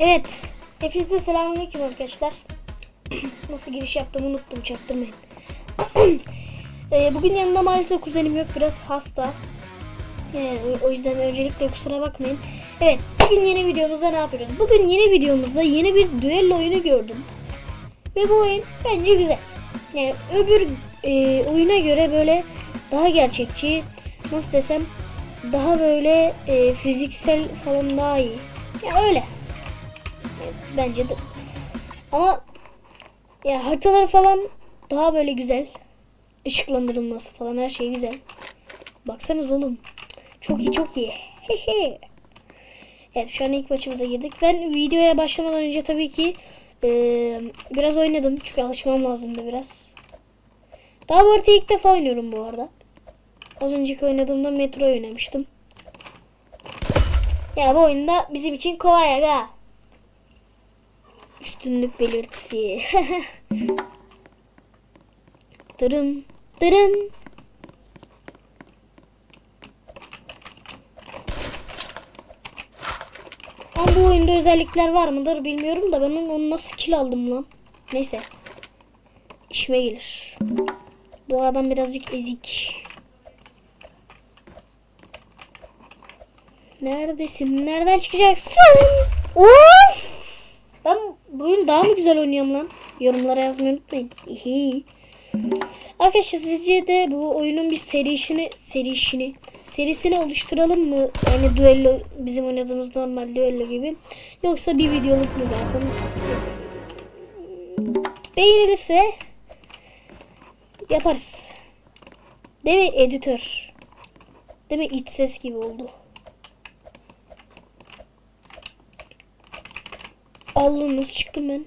Evet. Hepinize selamünaleyküm arkadaşlar. Nasıl giriş yaptığımı unuttum çaktırmayın. Ee, bugün yanımda maalesef kuzenim yok biraz hasta. O- o yüzden öncelikle kusura bakmayın. Evet bugün yeni videomuzda ne yapıyoruz? Bugün yeni videomuzda yeni bir düello oyunu gördüm. Ve bu oyun bence güzel. Yani öbür e, oyuna göre böyle daha gerçekçi nasıl desem daha böyle e, fiziksel falan daha iyi. Ya öyle. Bence de. Ama ya haritaları falan daha böyle güzel. Işıklandırılması falan her şey güzel. Baksanız oğlum. Çok iyi çok iyi. Evet şu an ilk maçımıza girdik. Ben videoya başlamadan önce tabii ki e, biraz oynadım. Çünkü alışmam lazımdı biraz. Daha bu haritayı ilk defa oynuyorum bu arada. Az önceki oynadığımda Metro oynamıştım. Ya bu oyunda bizim için kolay aga. Üstünlük belirtisi. Dırım, dırım. Ama bu oyunda özellikler var mıdır bilmiyorum da ben onu nasıl kill aldım lan. Neyse. İşime gelir. Bu adam birazcık ezik. Neredesin? Nereden çıkacaksın? Of! Ben bu oyunu daha mı güzel oynuyorum lan? Yorumlara yazmayı unutmayın. İhi. Arkadaşlar sizce de bu oyunun bir serisini serisini serisini oluşturalım mı? Yani düello bizim oynadığımız normal düello gibi. Yoksa bir videoluk mu lazım? Beğenilirse yaparız. Değil mi editör? Değil mi iç ses gibi oldu. Allah'ım nasıl çıktım ben?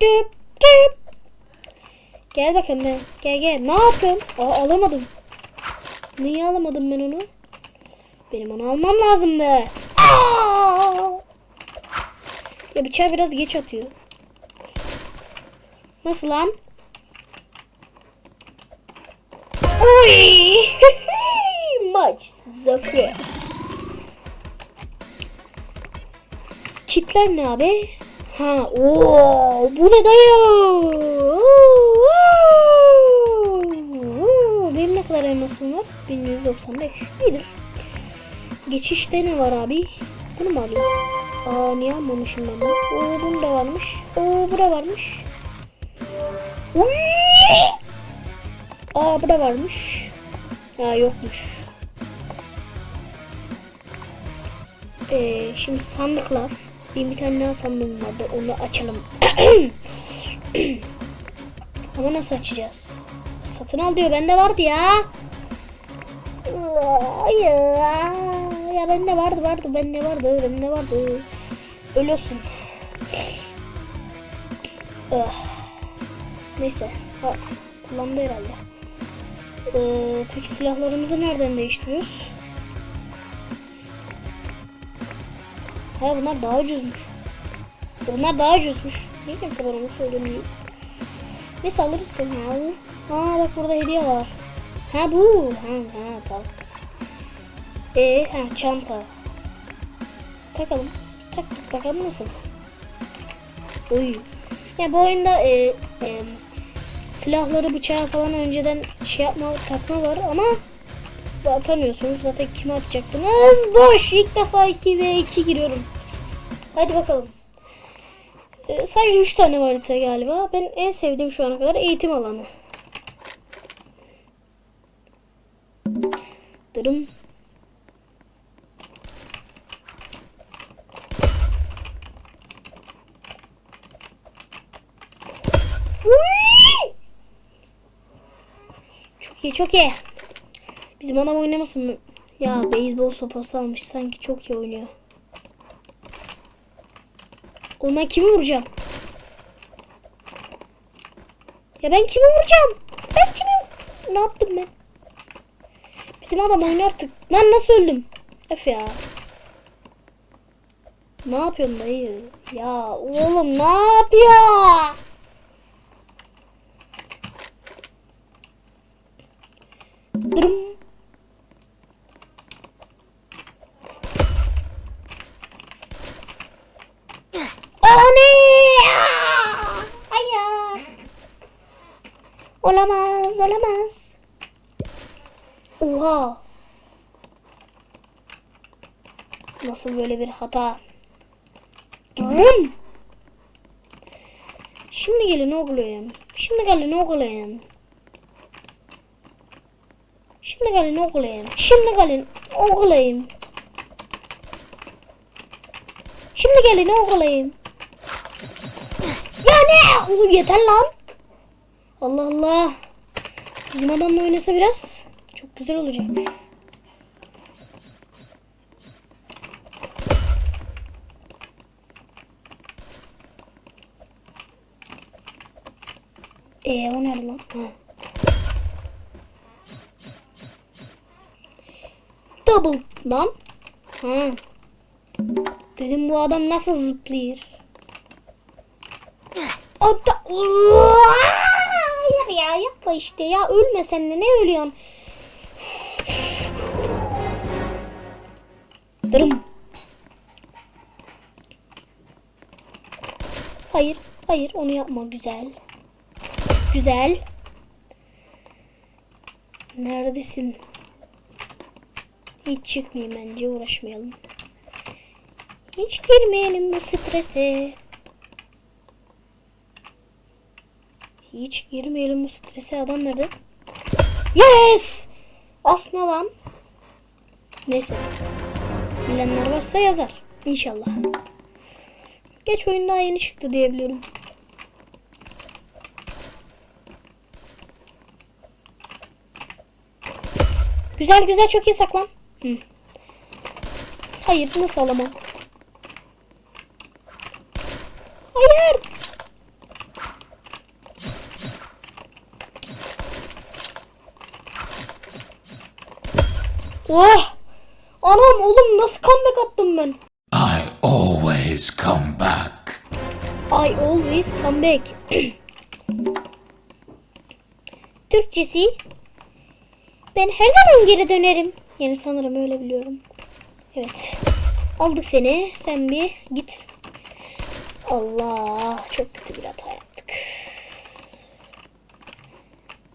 Düp düp. Gel bakalım ben. Gel gel. Ne yapıyorsun? Aa alamadım. Niye alamadım ben onu? Benim onu almam lazımdı. Aa! Ya bıçağı biraz geç atıyor. Nasıl lan? Kitler ne abi? Ha, oo, bu ne dayı? Benim ne kadar elmasım var? 1195. İyidir. Geçişte ne var abi? Bunu mu alayım? Aa niye almamışım ben bunu? Oo bunu da varmış. Oo bu da varmış. Uy! Aa bu da varmış. Ha yokmuş. Ee, şimdi sandıklar. Benim bir tane daha sandığım. Onu açalım. Ama nasıl açacağız? Satın al diyor. Bende vardı ya. Ya, ya bende vardı vardı. Bende vardı. Bende vardı. Ölüyorsun. Ah. Neyse. Ha, kullandı herhalde. Ee, peki silahlarımızı nereden değiştiriyoruz? Ha bunlar daha ucuzmuş. Bunlar daha ucuzmuş. Niye kimse bana bunu söylemiyor? Neyse alırız sonra. Aa bak burada hediye var. Ha bu. Ha ha tamam. Ee ha çanta. Takalım. Taktık bakalım nasıl. Oy. Ya bu oyunda e, e, silahları bıçağı falan önceden şey yapma takma var ama atamıyorsunuz. Zaten kime atacaksınız? Boş. İlk defa 2 ve 2 giriyorum. Hadi bakalım. Ee, sadece 3 tane var galiba. Ben en sevdiğim şu ana kadar eğitim alanı. Dırım. Çok iyi çok iyi. Bizim adam oynamasın mı? Ya beyzbol sopası almış sanki çok iyi oynuyor. Oğlum ben kimi vuracağım? Ya ben kimi vuracağım? Ben kimi? Ne yaptım ben? Bizim adam oynar artık. Lan nasıl öldüm? Öf ya. Ne yapıyorsun dayı? Ya oğlum ne yapıyor? Dırım. Nasıl böyle bir hata? Durun. Şimdi gelin oğlum. Şimdi gelin oğlum. Şimdi gelin oğlum. Şimdi gelin oğlum. Şimdi gelin oğlum. Ya ne? Yeter lan. Allah Allah. Bizim adamla oynasa biraz çok güzel olacak. Ee o nerede lan? Ha. Double lan. Ha. Dedim bu adam nasıl zıplıyor? Hatta Hayır ya yapma işte ya ölme sen de ne ölüyorsun? Dırım. Hayır, hayır onu yapma güzel. Güzel. Neredesin? Hiç çıkmayayım bence uğraşmayalım. Hiç girmeyelim bu strese. Hiç girmeyelim bu strese. Adam nerede? Yes! Aslında lan. Neyse. Bilenler varsa yazar. İnşallah. Geç oyun daha yeni çıktı diyebiliyorum. Güzel güzel çok iyi saklan. Hı. Hayır nasıl alamam? Hayır. Oh! Anam oğlum nasıl comeback attım ben? I always come back. I always come back. Türkçesi ben her zaman geri dönerim. Yani sanırım öyle biliyorum. Evet. Aldık seni. Sen bir git. Allah çok kötü bir hata yaptık.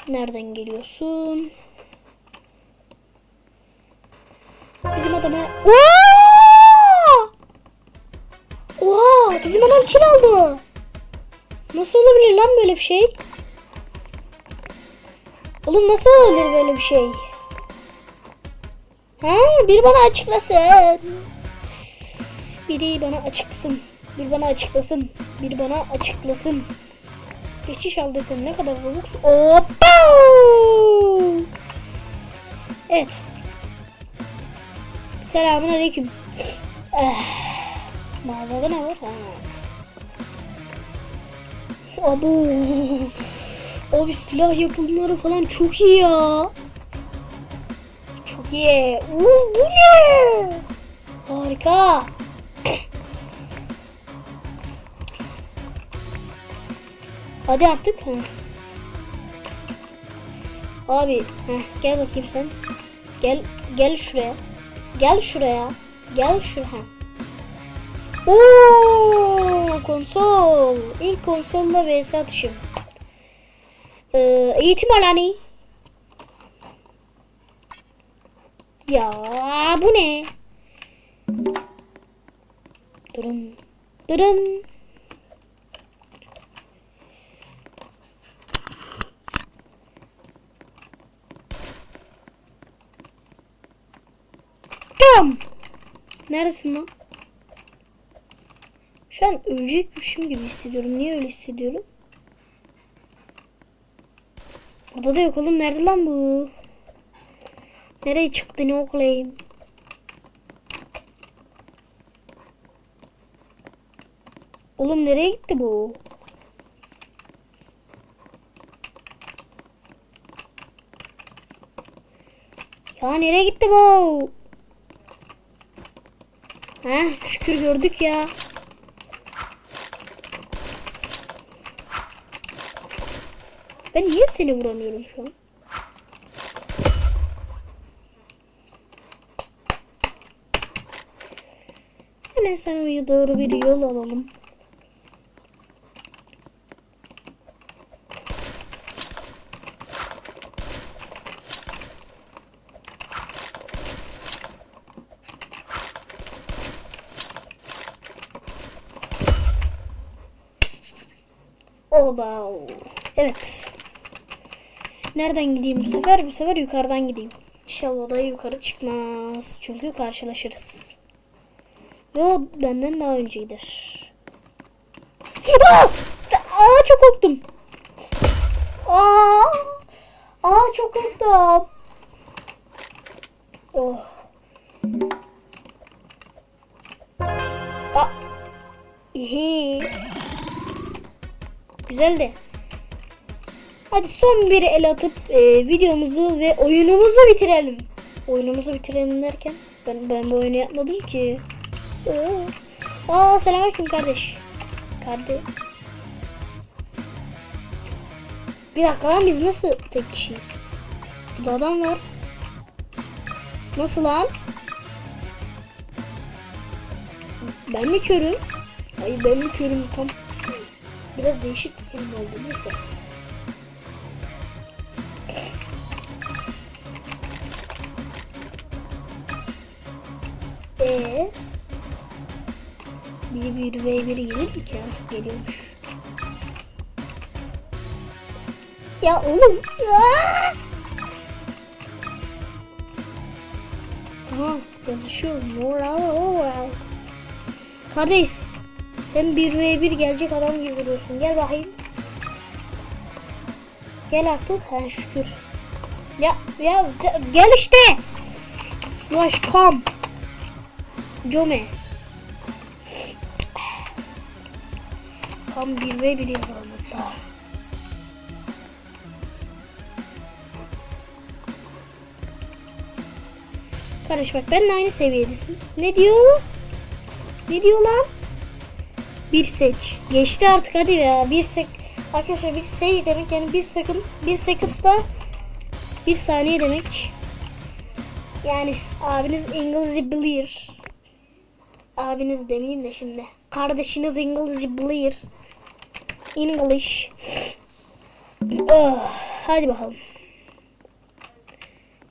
Nereden geliyorsun? Bizim adama... Oha! Oha! Bizim adam kill aldı. Nasıl olabilir lan böyle bir şey? Oğlum nasıl olabilir böyle bir şey? Ha, biri bana açıklasın. Biri bana açıklasın. Bir bana açıklasın. Bir bana açıklasın. Geçiş al desen ne kadar robux? Hoppa! Evet. Selamun aleyküm. Eh, mağazada ne var? Ha. Abu. Abi silah yapımları falan çok iyi ya. Çok iyi. Uuu bu ne? Harika. Hadi artık. Abi heh, gel bakayım sen. Gel gel şuraya. Gel şuraya. Gel şuraya. Oo, konsol. İlk konsolla vs atışım. Ee, eğitim alanı. Ya bu ne? Durun. Durun. Tam. Neredesin lan? Şu an ölecekmişim gibi hissediyorum. Niye öyle hissediyorum? Burada da yok oğlum. Nerede lan bu? Nereye çıktı ne oklayayım? Oğlum nereye gitti bu? Ya nereye gitti bu? Ha şükür gördük ya. Ben niye seni vuramıyorum şu an? Hemen sana doğru bir yol alalım. Oba. Evet. Nereden gideyim bu sefer? Bu sefer yukarıdan gideyim. İnşallah da yukarı çıkmaz. Çünkü karşılaşırız. Ve o benden daha önce gider. Aa çok korktum. Aa! Aa çok korktum. Oh. Aa. İyi. Güzeldi. Hadi son bir el atıp e, videomuzu ve oyunumuzu bitirelim. Oyunumuzu bitirelim derken ben ben bu oyunu yapmadım ki. Aa, Aa selamünaleyküm kardeş. Kardeş. Bir dakika lan biz nasıl tek kişiyiz? Burada adam var. Nasıl lan? Ben mi körüm? Hayır ben mi körüm tam. Biraz değişik bir kelime oldu neyse. Ee, biri bir ve biri gelir mi ki? Geliyormuş. Ya oğlum. Aa! Aha yazışıyor. Moral. Kardeş sen bir ve bir gelecek adam gibi duruyorsun. Gel bakayım. Gel artık. Ha şükür. Ya ya gel işte. Slash com. Come. Tam bir ve bir yazalım hatta. Kardeş bak benimle aynı seviyedesin. Ne diyor? Ne diyor lan? Bir seç. Geçti artık hadi ya. Bir sek Arkadaşlar bir seç demek yani bir second. Bir second'da bir saniye demek. Yani abiniz İngilizce bilir. Abiniz demeyeyim de şimdi. Kardeşiniz İngilizce bilir. English. Oh, hadi bakalım.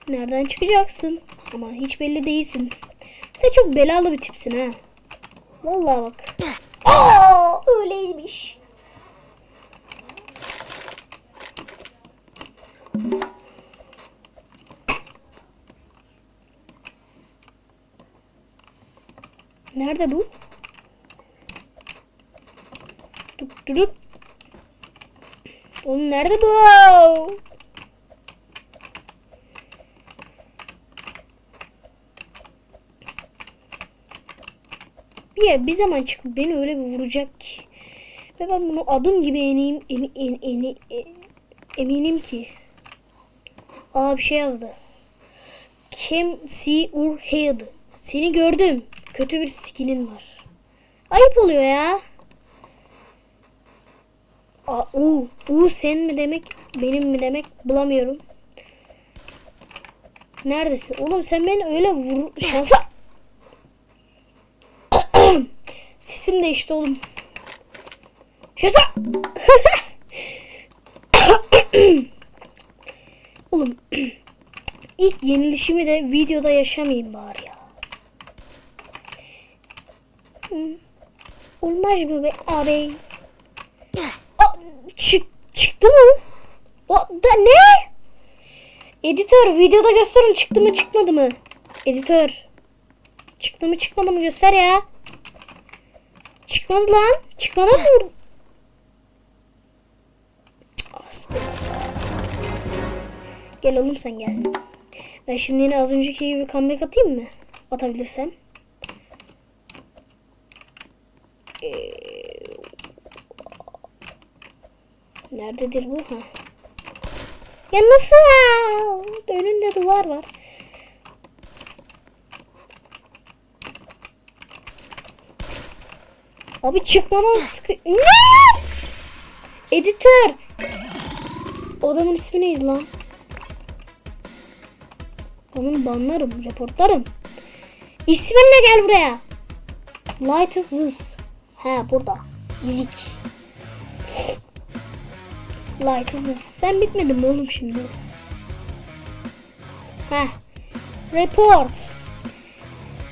Nereden çıkacaksın? Ama hiç belli değilsin. Sen çok belalı bir tipsin ha. Vallahi bak. Aa, öyleymiş. Nerede bu? Dup durup. Oğlum nerede bu? Bir, bir zaman çıkıp beni öyle bir vuracak ki. Ve ben bunu adım gibi eminim, emi- en- eni- e- eminim ki. Aa bir şey yazdı. Cam see your head. Seni gördüm. Kötü bir skinin var. Ayıp oluyor ya. Aa, u, u sen mi demek, benim mi demek bulamıyorum. Neredesin? Oğlum sen beni öyle vur şansa. Sesim değişti oğlum. Şansa. oğlum ilk yenilişimi de videoda yaşamayayım bari ya. Hı. Olmaz mı be abi? Aa, çık, çıktı mı? O, da ne? Editör videoda gösterin çıktı mı çıkmadı mı? Editör. Çıktı mı çıkmadı mı göster ya. Çıkmadı lan. Çıkmadı mı? Gel oğlum sen gel. Ben şimdi yine az önceki gibi comeback atayım mı? Atabilirsem. Ee, Nerededir bu? Ha. Ya nasıl? Önünde duvar var. Abi çıkmadan sıkı... Ne? Editör. Adamın ismi neydi lan? Onun banlarım, reportlarım. İsminle gel buraya. Light is this. He burada. Müzik. İs this. Sen bitmedin mi oğlum şimdi? Heh. Report.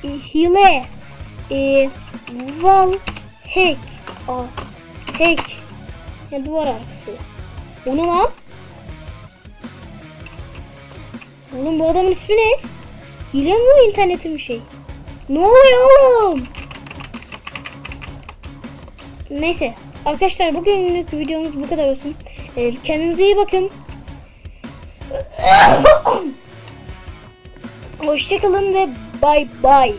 E, hile. E, val. Hack. Aa, hack. Yani duvar arkası. O ne lan? Oğlum bu adamın ismi ne? Hile mi internetin bir şey? Ne oluyor oğlum? Neyse. Arkadaşlar bugünlük videomuz bu kadar olsun. Kendinize iyi bakın. Hoşçakalın ve bay bay.